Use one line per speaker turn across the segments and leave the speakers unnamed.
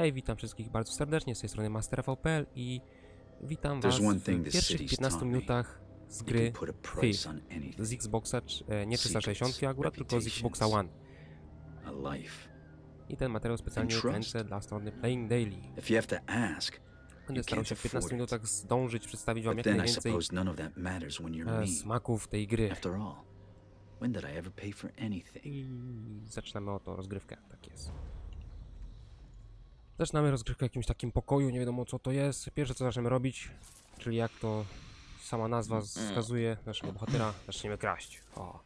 Hej, witam wszystkich bardzo serdecznie, z tej strony MasterFVPL i witam was w pierwszych
city's
15
taught me.
minutach z gry Thief z Xboxa, e, nie 360
Secrets,
akurat, tylko z Xboxa. One. I ten materiał specjalnie
And trust.
kręcę dla strony Playing Daily. Będę starał się w 15
afford it.
minutach zdążyć przedstawić wam jak najwięcej e, smaków tej gry.
I
zaczynamy oto rozgrywkę, tak jest. Zaczynamy rozgrywkę w jakimś takim pokoju, nie wiadomo co to jest. Pierwsze co zaczniemy robić, czyli jak to sama nazwa wskazuje naszego bohatera, zaczniemy kraść. O.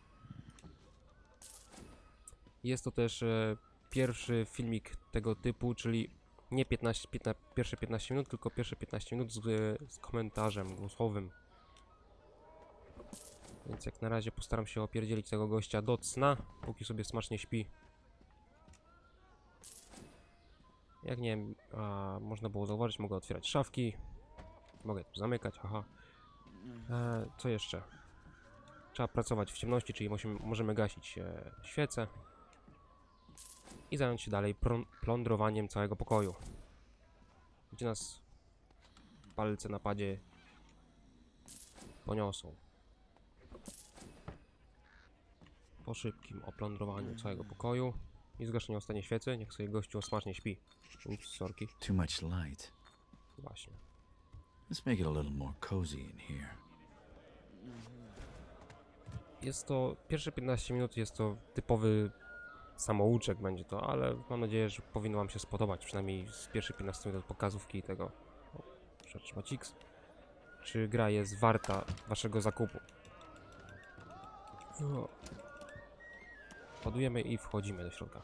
Jest to też e, pierwszy filmik tego typu, czyli nie 15, 15, pierwsze 15 minut, tylko pierwsze 15 minut z, z komentarzem głosowym. Więc jak na razie postaram się opierdzielić tego gościa do cna, póki sobie smacznie śpi. Jak nie wiem, można było zauważyć, mogę otwierać szafki. Mogę tu zamykać, haha. E, co jeszcze? Trzeba pracować w ciemności, czyli musimy, możemy gasić e, świece. I zająć się dalej plądrowaniem całego pokoju. Gdzie nas palce na padzie poniosą. Po szybkim oplądrowaniu całego pokoju i zgaszeniu ostatniej świecy, niech sobie gościu smacznie śpi. Ups, sorki.
Too much light.
Właśnie.
Let's make it a little more cozy in here.
Jest to, pierwsze 15 minut jest to typowy samouczek będzie to, ale mam nadzieję, że powinno wam się spodobać, przynajmniej z pierwszych 15 minut pokazówki tego. O, przetrzymać X. Czy gra jest warta waszego zakupu? O. Ładujemy i wchodzimy do środka.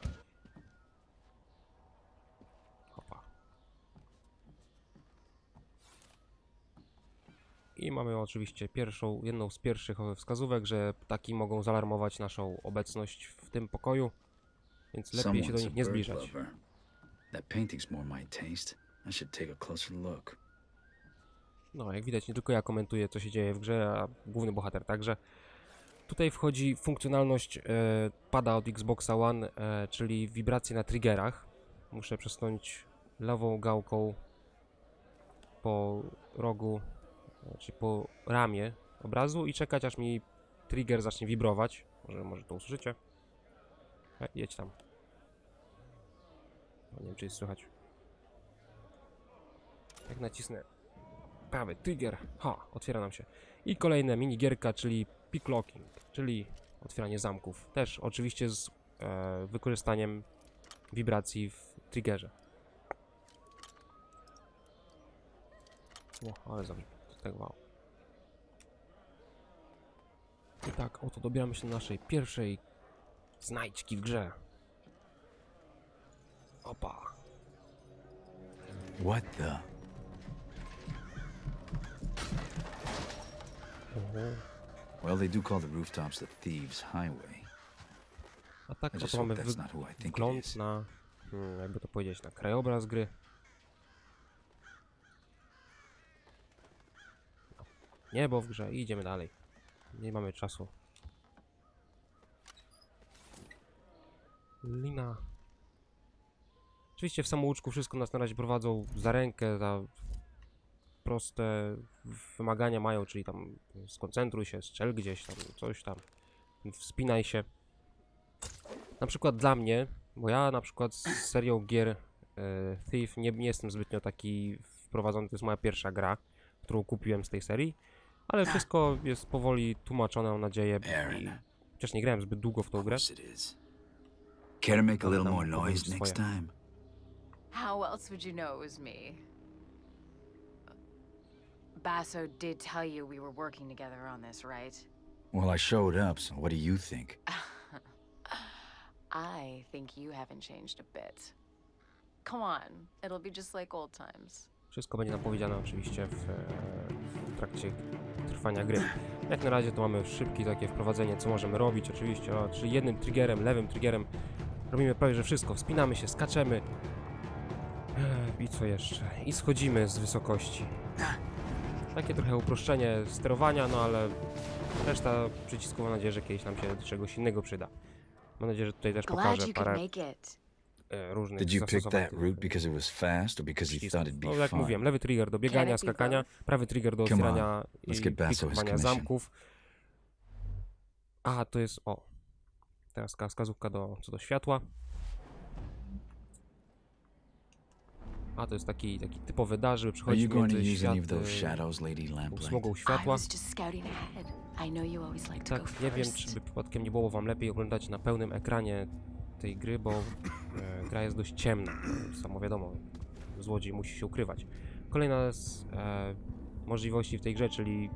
Hopa. I mamy oczywiście pierwszą, jedną z pierwszych wskazówek, że ptaki mogą zaalarmować naszą obecność w tym pokoju, więc lepiej się do nich nie zbliżać.
lover. That painting's more my taste. I should take a closer look.
No, jak widać, nie tylko ja komentuję, co się dzieje w grze, a główny bohater także. Tutaj wchodzi funkcjonalność e, pada od Xboxa One, e, czyli wibracje na triggerach. Muszę przesunąć lewą gałką po rogu, czy po ramię obrazu i czekać, aż mi trigger zacznie wibrować. Może, może to usłyszycie. E, jedź tam. Nie wiem, czy jest słychać. Jak nacisnę prawy trigger, ha, otwiera nam się. I kolejne minigierka, czyli picklocking, czyli otwieranie zamków. Też oczywiście z e, wykorzystaniem wibracji w triggerze. O, ale zabrzmi. Tak, wow. I tak, oto dobieramy się do naszej pierwszej znajdźki w grze. Opa.
What the?
Oho.
Well, they do call the rooftops the Thieves' Highway.
A tak, oto mamy wgląd
is.
na, hmm, jakby to powiedzieć, na krajobraz gry. Niebo w grze i idziemy dalej. Nie mamy czasu. Lina. Oczywiście w samouczku wszystko nas na razie prowadzą za rękę, za proste wymagania mają, czyli tam skoncentruj się, strzel gdzieś tam, coś tam, wspinaj się. Na przykład dla mnie, bo ja na przykład z serią gier e, Thief nie, nie jestem zbytnio taki wprowadzony, to jest moja pierwsza gra, którą kupiłem z tej serii, ale wszystko jest powoli tłumaczone, mam nadzieję, i chociaż nie grałem zbyt długo w tą grę.
Care to make a little more noise next time?
How else would you know it was me? Basso did tell you we were working together on this, right?
Well, I showed up, so what do you think?
I think you haven't changed a bit. Come on, it'll be just like old times.
Wszystko będzie nam powiedziane oczywiście w, e, w trakcie trwania gry. Jak na razie to mamy szybkie takie wprowadzenie, co możemy robić oczywiście, o, czyli jednym triggerem, lewym triggerem robimy prawie że wszystko. Wspinamy się, skaczemy i co jeszcze? I schodzimy z wysokości. Takie trochę uproszczenie sterowania, no ale reszta przycisków mam nadzieję, że kiedyś nam się do czegoś innego przyda. Mam nadzieję, że tutaj też pokażę parę e, różnych
Did you pick that route because it was fast or because you thought it'd
No
be
jak
fun?
mówiłem, lewy trigger do biegania, skakania, prawy trigger do otwierania i
commission.
zamków. A, to jest, o, teraz wskazówka do, co do światła. A, to jest taki, taki typowy dar, żeby
Are
przechodzić
you going to
między
use any of
świat,
those
y,
shadows Lady Lamplight?
usługą
I
światła.
was just scouting ahead. I know you always like to go
Tak, nie wiem, czy by przypadkiem nie było wam lepiej oglądać na pełnym ekranie tej gry, bo e, gra jest dość ciemna. Samo wiadomo, złodziej musi się ukrywać. Kolejna z e, możliwości w tej grze, czyli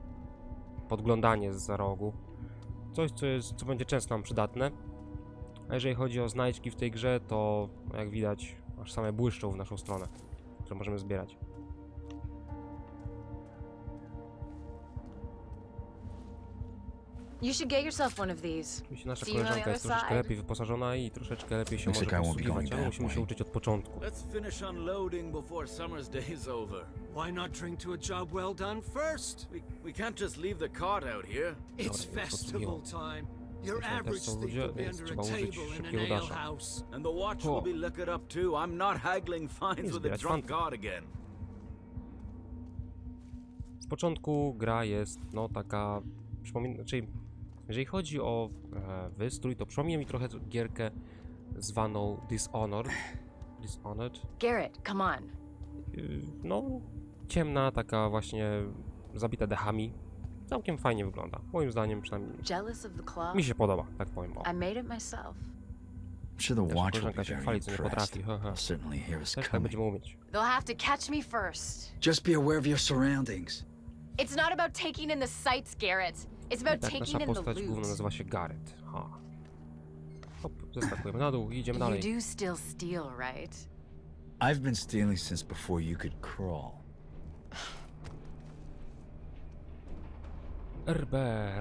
podglądanie z za rogu. Coś, co, jest, co będzie często nam przydatne. A jeżeli chodzi o znajdźki w tej grze, to jak widać, aż same błyszczą w naszą stronę, które możemy zbierać.
You should get yourself one of these.
Oczywiście nasza
See you on the
koleżanka jest troszeczkę
side.
lepiej wyposażona i troszeczkę lepiej się może
won't be
posługiwać,
going
ale
that
musimy się
way.
uczyć od początku.
Let's finish unloading before summer's day is over.
Why not drink to a job well done first?
We, we can't just leave the cart out here.
It's
już
festival time. Your average thief will be under
trzeba
a table in an ale house.
And the watch will be looking up too. I'm not haggling fines with a drunk god again.
Z początku gra jest, no taka, przypomina, znaczy, jeżeli chodzi o e, wystrój, to przypomina mi trochę gierkę zwaną Dishonored. Dishonored.
Garrett, come on.
Y, no, ciemna, taka właśnie zabita dechami. Całkiem fajnie wygląda. Moim zdaniem przynajmniej mi się podoba, tak powiem. O.
Sure the watch will be very impressed. certainly hear us
tak
coming.
They'll have to catch me first.
Just be aware of your surroundings.
It's not about taking in the sights, Garrett. It's about
Tak,
taking in the
główna
loot.
nazywa się Garrett. Ha. Hop, zeskakujemy na dół i idziemy
You
dalej.
do still steal, right?
I've been stealing since before you could crawl.
RB,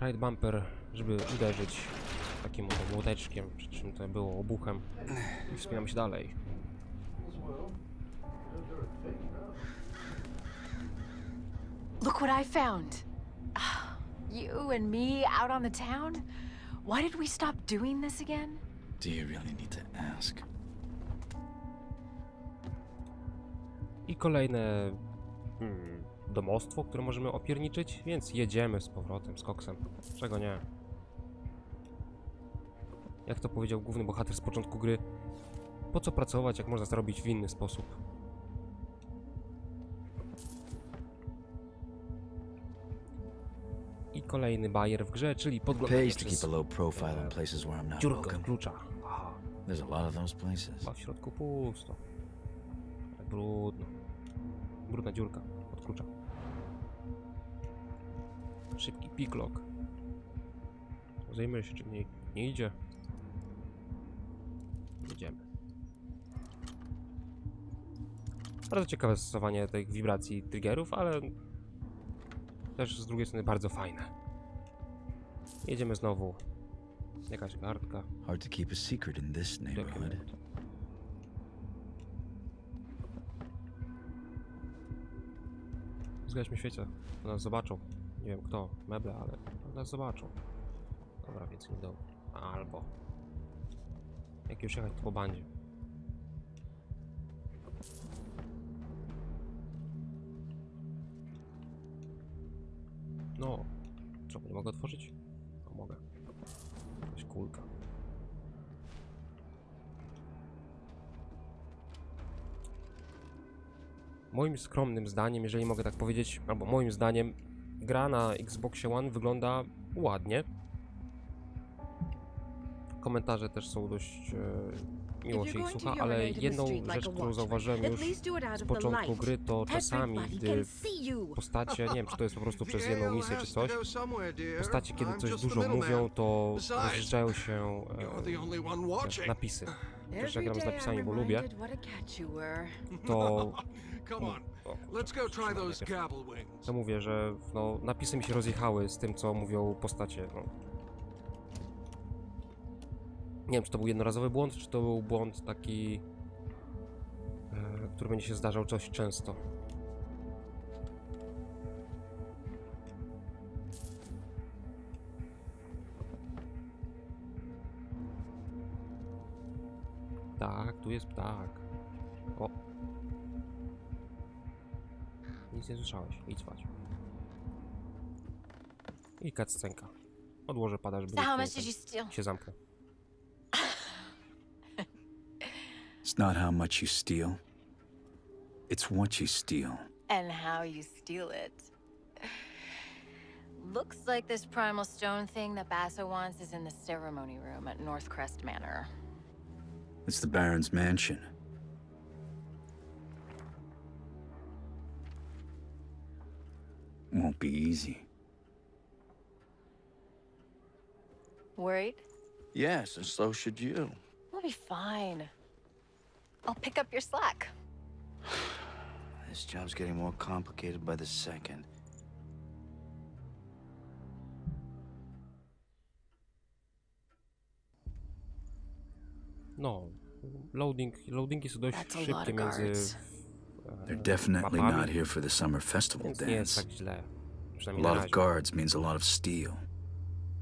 right bumper, żeby uderzyć takim oto młoteczkiem, przy czym to było obuchem. I wspinamy się dalej.
Look what I found. Ah, You and me out on the town? Why did we stop doing this again?
Do you really need to ask?
I kolejne hmm, domostwo, które możemy opierniczyć, więc jedziemy z powrotem, z koksem. Czego nie? Jak to powiedział główny bohater z początku gry, po co pracować, jak można zarobić w inny sposób? I kolejny bajer w grze, czyli podglądanie przez
not
dziurkę klucza. Aha.
A
w środku pusto. Brudno. Brudna dziurka od klucza. Szybki picklock. Zajmę się czym nie, nie idzie. Jedziemy. Bardzo ciekawe stosowanie tych wibracji triggerów, ale też z drugiej strony bardzo fajne. Jedziemy znowu. Jakaś kartka.
Hard to keep a secret in this neighborhood.
Zgadźmy świecie. Nas zobaczą. Nie wiem kto. Meble, ale nas zobaczą. Dobra, więc nie do. Albo. Jak już jechać po bandzie. No. Co, nie mogę otworzyć? No mogę. Jakaś kulka. Moim skromnym zdaniem, jeżeli mogę tak powiedzieć, albo moim zdaniem, gra na Xboxie One wygląda ładnie. Komentarze też są dość e, miło się ich słucha, ale jedną rzecz, którą zauważyłem już z początku gry, to czasami, gdy postacie, nie wiem czy to jest po prostu przez jedną misję czy coś, postacie kiedy coś dużo mówią, to rozjeżdżają się e, napisy. Też jak gram z napisami, bo lubię, to...
Let's go try those wings.
Mówię, że no, napisy mi się rozjechały z tym, co mówią postacie. No. Nie wiem, czy to był jednorazowy błąd, czy to był błąd taki, e, który będzie się zdarzał dość często. ptak, tu jest ptak. O. Nic nie słyszałeś, idź spać. I cutscenka. Odłożę pada, żeby
So how
nikt
much
nie
did you steal?
się zamknął.
It's not how much you steal, it's what you steal.
And how you steal it. Looks like this primal stone thing that Basso wants is in the ceremony room at Northcrest Manor.
It's the Baron's mansion. Won't be easy.
Worried?
Yes, and so should you.
We'll be fine. I'll pick up your slack.
This job's getting more complicated by the second.
No, loading, loadingi są dość
That's a lot
szybkie
of
między...
guards.
Uh, They're definitely
mapami.
not here for the summer festival
Więc nie jest
dance. A
Przynajmniej na
lot of
razie.
guards means a lot of steel.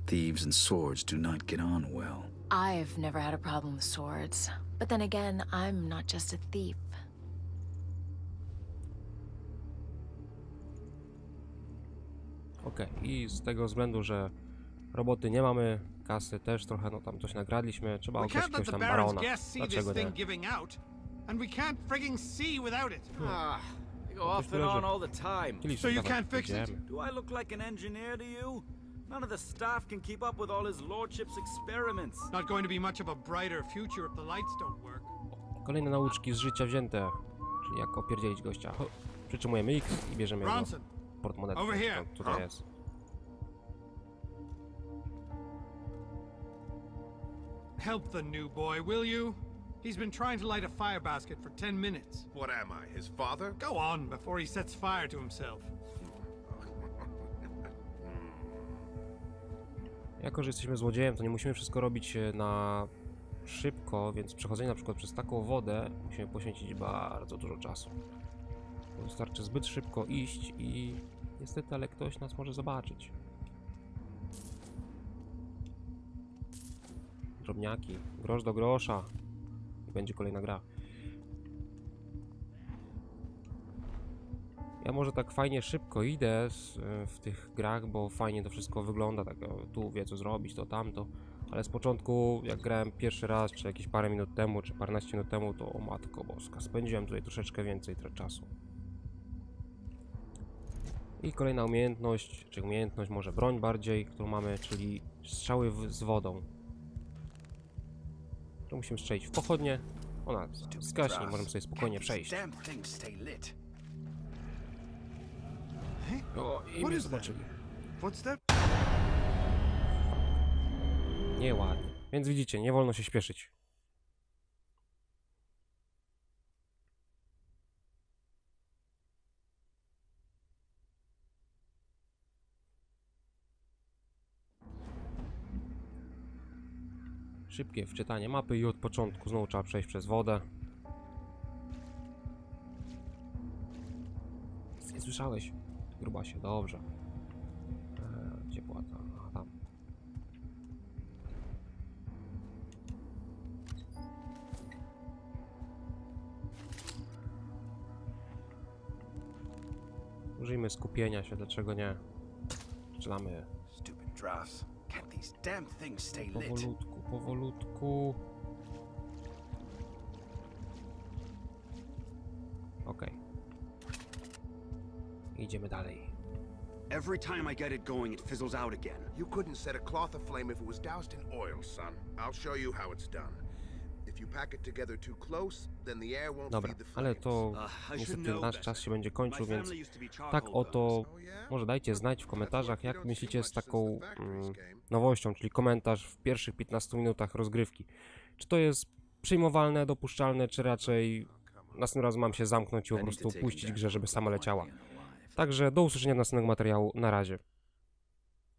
Thieves and swords do not get on well.
I've never had a problem with swords. But then again, I'm not just a thief.
Okej, i z tego względu, że roboty nie mamy, kasy też trochę, no tam coś nagradliśmy, trzeba
We
ograć
can't let
jakiegoś
the
tam
Baron's
barona.
guests see this
Dlaczego nie?
thing giving out. And we can't frigging see without it.
Ah, go
Coś
off and on all the time.
So you can't fix it?
Do I look like an engineer to you? None of the staff can keep up with all his lordship's experiments.
Not going to be much of a brighter future if the lights don't work.
Kolejne nauczki z życia wzięte, czyli jak opierdzielić gościa. Ho, Przytrzymujemy X i bierzemy jego portmonetę,
over here.
tutaj jest.
help the new boy, will you? He's been trying to light a fire basket for 10 minutes.
What am I, his father?
Go on before he sets fire to himself.
Jako, że jesteśmy złodziejem, to nie musimy wszystko robić e, na szybko, więc przechodzenie na przykład przez taką wodę musimy poświęcić bardzo dużo czasu. Wystarczy zbyt szybko iść i niestety, ale ktoś nas może zobaczyć. Drobniaki, grosz do grosza i będzie kolejna gra. Ja może tak fajnie szybko idę z, e, w tych grach, bo fajnie to wszystko wygląda, tak o, tu wie co zrobić, to tamto. Ale z początku, jak grałem pierwszy raz, czy jakieś parę minut temu, czy paręnaście minut temu, to o matko boska, spędziłem tutaj troszeczkę więcej czasu. I kolejna umiejętność, czy umiejętność, może broń bardziej, którą mamy, czyli strzały w, z wodą. To musimy strzelić w pochodnie, ona zgaśnie i możemy sobie spokojnie przejść. O, i zobaczyli.
Footstep?
Nieładnie. Więc widzicie, nie wolno się śpieszyć. Szybkie wczytanie mapy i od początku znowu trzeba przejść przez wodę. Nie słyszałeś? Grubasie, dobrze. Eee, gdzie była ta? Aha, tam. Użyjmy skupienia się, dlaczego nie? Strzelamy
Stupid drafts. Can't these damn things stay lit?
powolutku, powolutku. Okej. Idziemy dalej.
Every time I get it going, it fizzles out again.
You couldn't set a cloth aflame if it was doused in oil, son. I'll show you how it's done.
Dobra, ale to
should
niestety nasz czas się będzie kończył, więc tak oto
Oh,
może dajcie znać w komentarzach, jak myślicie z taką mm, nowością, czyli komentarz w pierwszych 15 minutach rozgrywki. Czy to jest przyjmowalne, dopuszczalne, czy raczej następnym razem mam się zamknąć i po prostu puścić grę, żeby sama leciała. Także do usłyszenia następnego materiału. Na razie.